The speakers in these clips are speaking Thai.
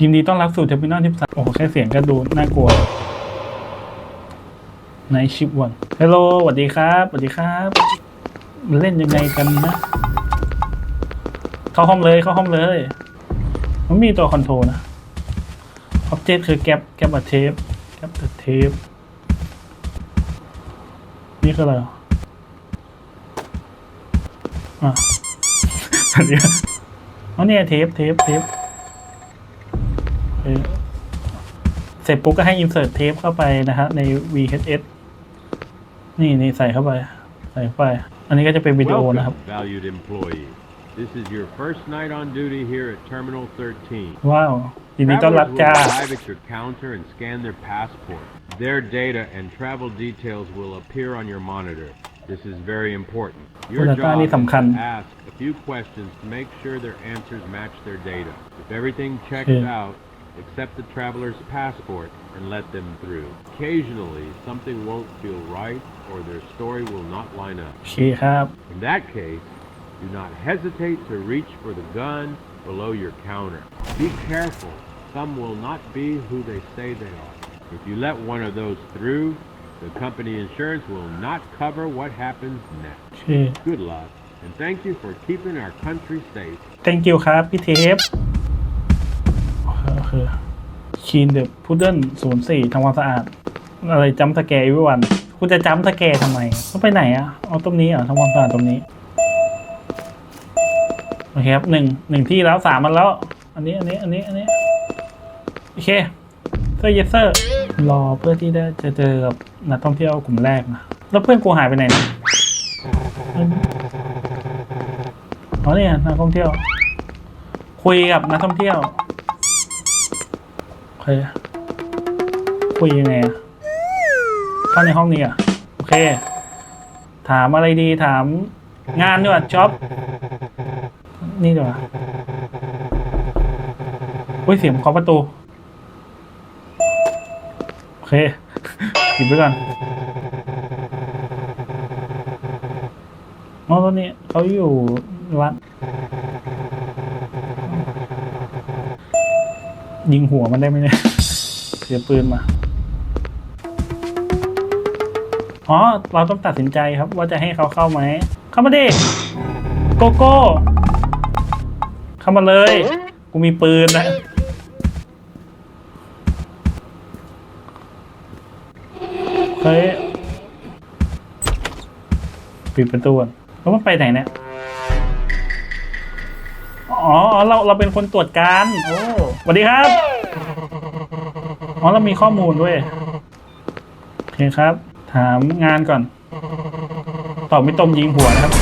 ยินดีต้อนรับสู่เทอร์มินอลที่สามโอ้โหแค่เสียงก็ดูน่ากลัวในชิปวันฮัลโหลสวัสดีครับสวัสดีครับมันเล่นยังไงกันนะ เข้าห้องเลยเข้าห้องเลย มันมีตัวคอนโทรนะ Object คือ gap gap a tape gap the tape นี่คืออะไรอะอะอันนี้อ๋อเนี่ยเทปเทปเทป เออเสร็จปุ๊บก็ให้ insert เทปเข้าไปนะฮะใน VHS นี่นี่ใส่เข้าไป ใส่เข้าไป อันนี้ก็จะเป็นวิดีโอนะครับ Welcome, valued employee. This is your first night on duty here at Terminal 13. ว้าว ยินดีต้อนรับ Travelers จ้า will arrive at your counter and scan their passport. Their data and travel details will appear on your monitor. This is very important. Your Data job นี่ is สำคัญ to ask a few questions to make sure their answers match their data. If everything checks โอเค out, accept the traveler's passport and let them through. Occasionally, something won't feel right or their story will not line up. โอเคครับ In that case, do not hesitate to reach for the gun below your counter. Be careful. Some will not be who they say they are. If you let one of those through, the company insurance will not cover what happens โอ next. เค Good luck, and thank you for keeping our country safe. thank you ครับ พี่เทปโอเ คคีนเดอะพุดเดิ้ลศูนย์สี่ทำความสะอาด อะไรจำสแกร์วิวันคุณจะจำสแกร์ทำไมต้องไปไหนอะเอาตรงนี้เหรอะทำความสะอาดตรงนี้โอเคครับหนึ่งหนึ่งที่แล้วสามมันแล้ว อันนี้อันนี้อันนี้อันนี้โอเคเซอร์เยสเซอร์รอเพื่อที่ได้จะเจอกับนักท่องเที่ยวกลุ่มแรกนะแล้วเพื่อนกูหายไปไหนนี่ยอ๋อเนี่ยนักท่องเที่ยว คุยกับนักท่องเที่ยว เคคุยยังไงอะเข้าในห้องนี้อะโอเค ถามอะไรดีถามงานดีกว่าจ็อบนี่ดีกว่าอุ้ยเสียงเคาะประตู โอเคหยิบไว้ก่อนน้องตัวนี้เขาอยู่วัด ยิงหัวมันได้ไหมเนี่ยเสียปืนมาอ๋อเราต้องตัดสินใจครับว่าจะให้เขาเข้าไหม เข้ามาดิโกโก้ เข้ามาเลย กูมีปืนนะเฮ้ยปิดประตูแล้วมันไปไหนเนี่ย อ๋อเราเราเป็นคนตรวจการ โอ้สวัสดีครับ อ๋อเรามีข้อมูลด้วย โอเคครับ ถามงานก่อน ตอบไม่ตรงยิงหัวนะครับ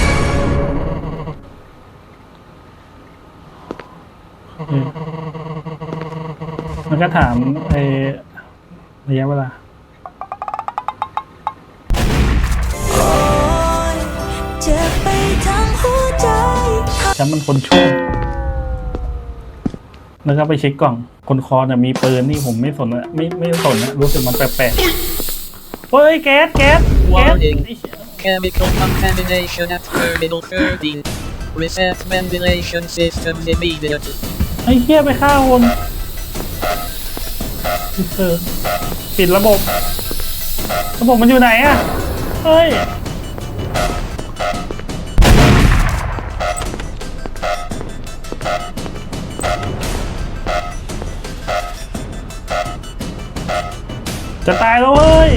โอเคแล้วก็ถามไอ้ระยะเวลาเจ็บไปทั้งหัวใจฉันมันคนชั่ว แล้วก็ไปเช็คกล่อง คนคอเนี่ยมีปืนนี่ผมไม่สนอะไม่ไม่สนอะรู้สึกมันแปลกๆ เฮ้ยแก๊สแก๊สแก๊ส Warning. Chemical contamination at Terminal 13. Reset ventilation systems immediately. ไอ้เหี้ยไปฆ่าคนเออปิดระบบ ระบบมันอยู่ไหนอะเฮ้ย จะตายแล้วเว้ย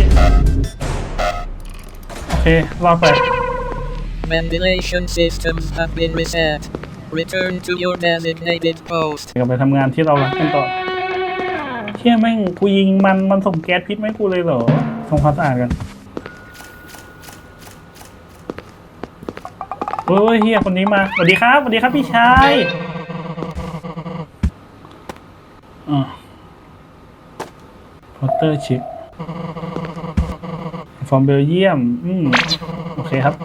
โอเค รอดไป Ventilation systems have been reset. Return to your designated post. กลับไปทำงานที่เรารักกันต่อเชี่ยแม่งกูยิงมันมันส่งแก๊สพิษไม่กูเลยเหรอทำความสะอาดกันโอ้ยเฮียคนนี้มาสวัสดีครับสวัสดีครับพี่ชายอ่าพอตเตอร์ชิป ฟอร์มเบลเยียม อืม โอเคครับ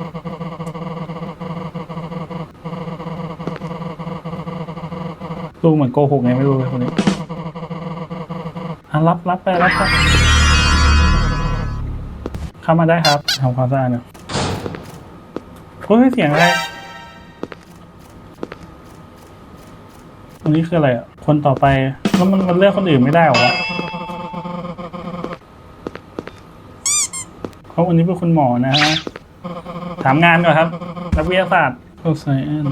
ลูกเหมือนโกหกไงไม่รู้เลยคนนี้อะรับรับไปรับไปเข้ามาได้ครับทำความสะอาดหน่ยเฮ้ยเสียงอะไรอันนี้คืออะไรอะ คนต่อไป แล้วมันมันเลือกคนอื่นไม่ได้หรอวะ เพราะวันนี้เป็นคุณหมอนะฮะ ถามงานก่อนครับ นักวิทยาศาสตร์โซไซแอน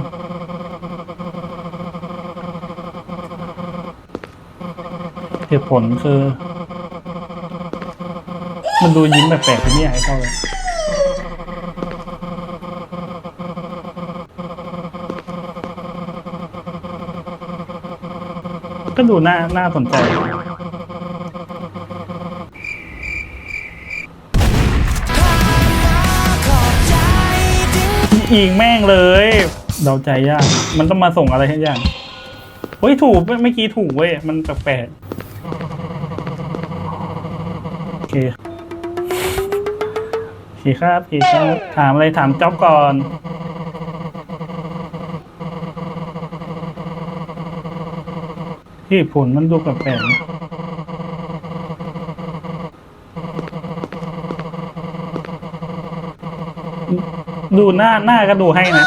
เหตุผลคือ มันดูยิ้มแปลกๆที่ไม่อยากให้เข้าเลยก็ดูน่าน่าสนใจ อิงแม่งเลยเดาใจยาก มันต้องมาส่งอะไรทั้งอย่างเฮ้ยถูกเมื่อเมื่อกี้ถูกเว้ย มันแปลกๆโอเคโอเคครับโอเคครับ ถามอะไรถามจ๊อบก่อนที่ผลมันดูแปลกๆ ดูหน้าหน้าก็ดูให้นะ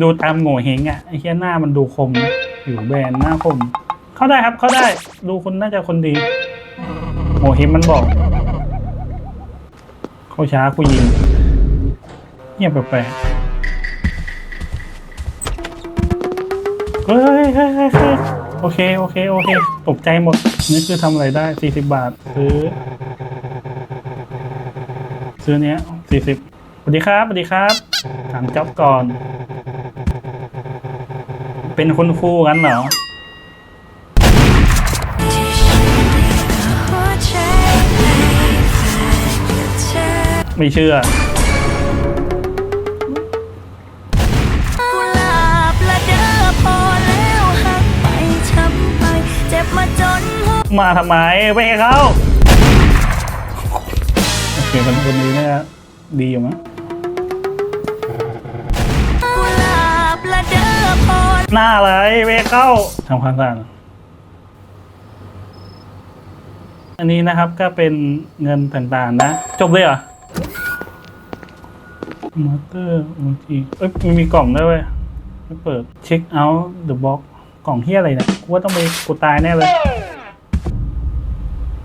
ดูตามโง่เฮงอะไอ้เหี้ยหน้ามันดูคมนะผิวแบรนด์หน้าคม เข้าได้ครับเข้าได้ ดูคนน่าจะคนดีโง่เฮงมันบอก เข้าช้ากูยิงเงียบแปลกๆเฮ้ยเฮ้ยเฮ้ยเฮ้ยโอเคโอเคโอเค ตกใจหมด นี่คือทำอะไรได้สี่สิบบาทซื้อซื้อเนี้ยสี่สิบ วัสดีครับสวัสดีครับถามจ็อบก่อน เป็นคุณครูกันเหรอไม่เชื่อมาทำไมไปให้เขาโอเคคนคนนี้นะดีอยู่มั้ง หน้าอะไรไปให้เข้าทำความสะอาดอันนี้นะครับก็เป็นเงินต่างๆนะ จบเลยเหรอมอเตอร์โอทีเอ้ยมันมีกล่องด้วยเว้ยไม่เปิดเช็คเอาท์เดอะบ็อกกล่องที่อะไรเนี่ยกูว่าต้องไปกูตายแน่เลย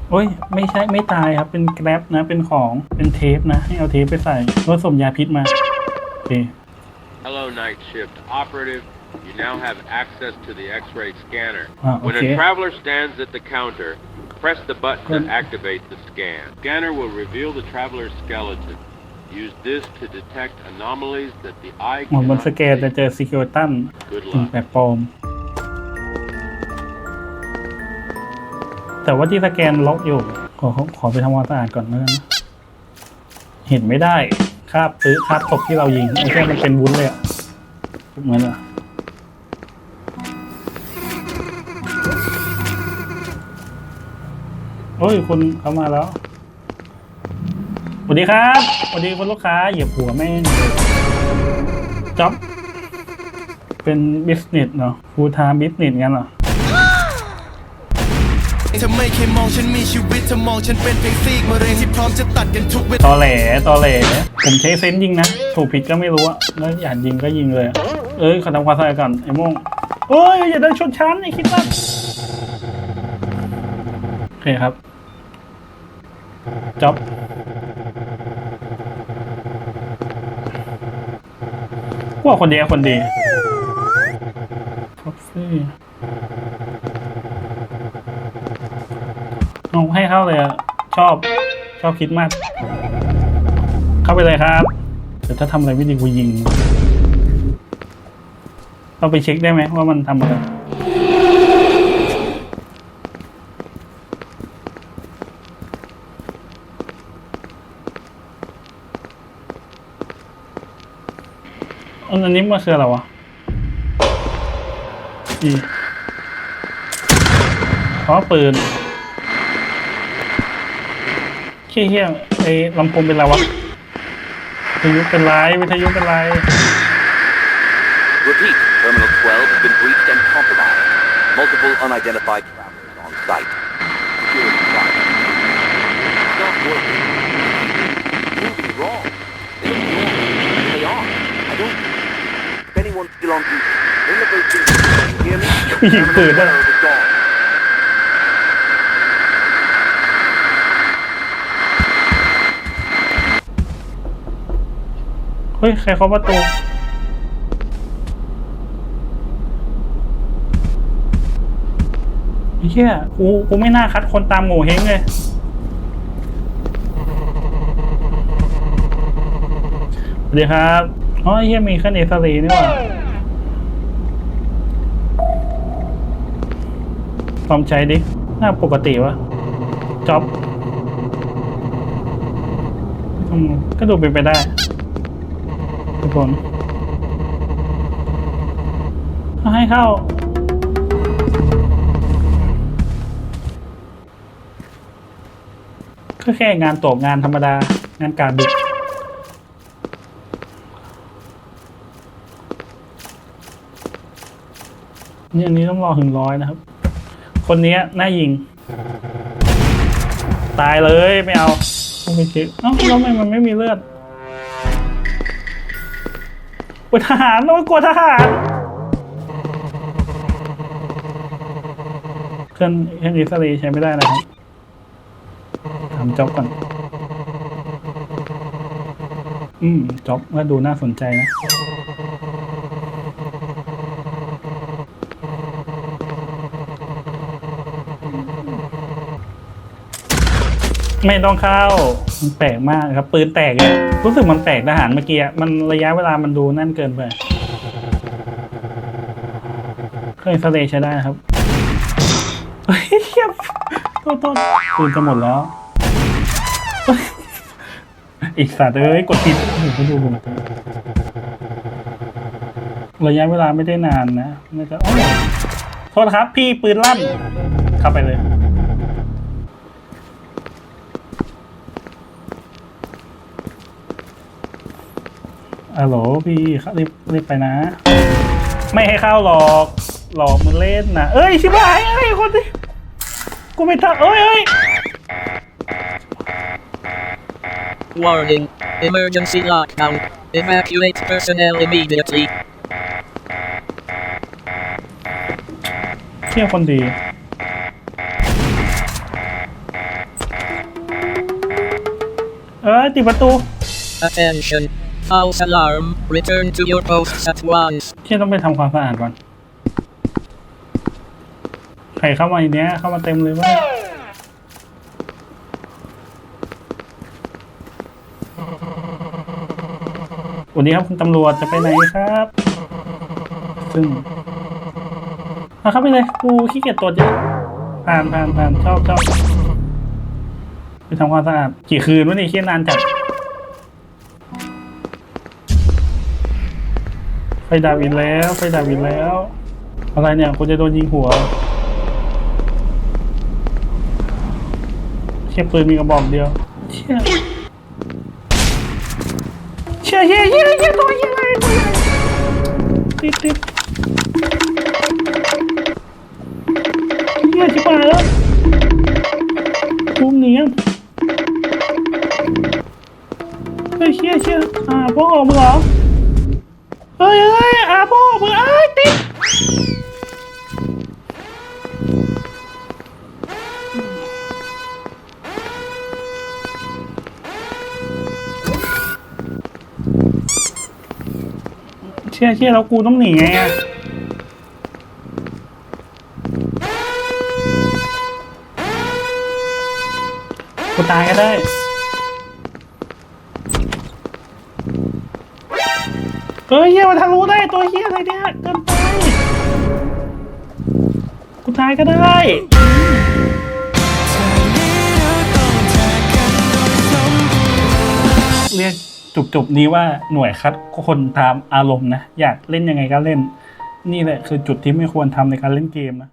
โอ้ยไม่ใช่ไม่ตายครับเป็นแกร็บนะ เป็นของเป็นเทปนะ ให้เอาเทปไปใส่ผสมยาพิษมาโอเค Hello, night shift operative. You now have access to the X-ray scanner. Ah, When okay. a traveler stands at the counter, press the button Good. to activate the scan. Scanner will reveal the traveler's skeleton. Use this to detect anomalies that the eye เหมือนบน cannot สแกนจะ see. เจอซิเคิลตัน Good สิ่ง luck. แปลกปลอม แต่ว่าที่สแกนล็อกอยู่ ขอขอขอไปทำความสะอาดก่อนแล้วกันนะเห็นไม่ได้คาบซื้อคาบศพที่เรายิงไม่ใช่มันเป็นวุ้นเลยอะเหมือนอะ โอ้ยคุณเข้ามาแล้วสวัสดีครับสวัสดีคุณลูกค้าเหยียบหัวแม่งจ็อบเป็นบิสเนสเนาะฟูลไทม์บิสเนสงั้นเหรอเธอไม่เคยมองฉันมีชีวิตเธอมองฉันเป็นเพียงซีกมะเร็งที่พร้อมจะตัดกันทุกเวตอแหลตอแหลผมใช้เซนส์ยิงนะ ถูกผิดก็ไม่รู้อะแล้วอยากยิงก็ยิงเลยอะเอ้ยขอทำความสะอาดก่อนไอ้โม่งเอ้ยอย่าเดินชนชั้นไอ้คิดว่าโอ เคครับจ็อบว่าคนดีอะคนดีคอฟฟี่เอาให้เข้าเลยอะชอบชอบคิดมาก เข้าไปเลยครับแต่ถ้าทำอะไรไม่ดีกูยิง เราไปเช็คได้ไหมว่ามันทำอะไร อันนี้มันคืออะไรวะอีเพราะปืนเฮี้ยเฮี้ยไอ้ลำโพงเป็นอะไรวะวิทยุเป็นไรวิทยุเป็นไร Repeat, Terminal 12 has been breached and compromised. Multiple unidentified travelers on site. Johnson. ยิงปืนได้วยเฮ้ย ใครเคาะประตูไเหี้ยกูกูไม่น่าคัดคนตามโง่เฮงเลย สวัสดีครับ อ๋อเฮียมีคะแนนสเรีนี่หว่า ลองใช้ดิหน้าปกติวะจ็อบอืมก็ดูเป็นไปได้ ทุกคนให้เข้า ก็แค่งานตกงานธรรมดา งานการดึกนี่อันนี้ต้องรอถึงร้อยนะครับ คนนี้น่ายิง ตายเลยไม่เอาไม่คิดเอ้าแล้วทำไมมันไม่มีเลือดกลัวทหารโอ้ยกลัวทหารเครื่องเครื่องอิสราเอลใช้ไม่ได้นะครับทำจ็อบก่อน อืมจ็อบว่าดูน่าสนใจนะ ไม่ต้องเข้ามันแปลกมากครับ ปืนแตกเลยรู้สึกมันแตกทหารเมื่อกี้มันระยะเวลามันดูนั่นเกินไปเครื่องสเอลใช้ได้ครับเฮ้ยเหี้ยโทษโทษปืนจะหมดแล้วอีกสัตว์เอ้ยกดผิดโอ้โหไปดูผมระยะเวลาไม่ได้นานนะน่าจะโทษครับพี่ปืนลั่นเข้าไปเลย อะโหลพี่รีบรีบไปนะ ไม่ให้เข้าหรอก หลอกมึงเล่นนะเอ้ยชิบหายเอ้ยคนที่กูไม่ทันเอ้ยเอ้ย Warning. Emergency lockdown. Evacuate personnel immediately. เที่ยวคนดีเอ้ยติดประตู Attention. False alarm. Return to your posts at once. เที่ต้องไปทำความสะอาดก่อน ใครเข้ามาอีกเนี้ย เข้ามาเต็มเลยว่าวันนี้ครับคุณตำรวจจะไปไหนครับ ซึ่งเอาเข้าไปเลยกูขี้เกียจตรวจเยอะผ่านผ่านผ่านชอบชอบไปทำความสะอาด กี่คืนวะนี่เคียนานจัด ไฟดาบอีกแล้วไฟดาบอีกแล้ว อะไรเนี่ยกูจะโดนยิงหัวเชี่ยปืนมีกระบอกเดียวเชี่ยเชี่ยเชี่ยเชี่ยเชี่ยตัวใหญ่ตัวติดติดเชี่ยจิบหายแล้วมุมหนีอะเฮ้ยเชี่ยเชี่ยอ่าพวกออกมึงเหรอ เฮ้ยเฮ้ยอาพ่อมึงเอ้ยติดเชี่ยเชี่ยแล้วกูต้องหนีไงอะกูตายก็ได้ ฮ้ยเฮียมันทะลุได้ตัวเฮียอะไรเนี่ยเกินไปกูตายก็ได้ เรียกจุบๆนี้ว่าหน่วยคัดคนตามอารมณ์นะ อยากเล่นยังไงก็เล่น นี่แหละคือจุดที่ไม่ควรทำในการเล่นเกมนะ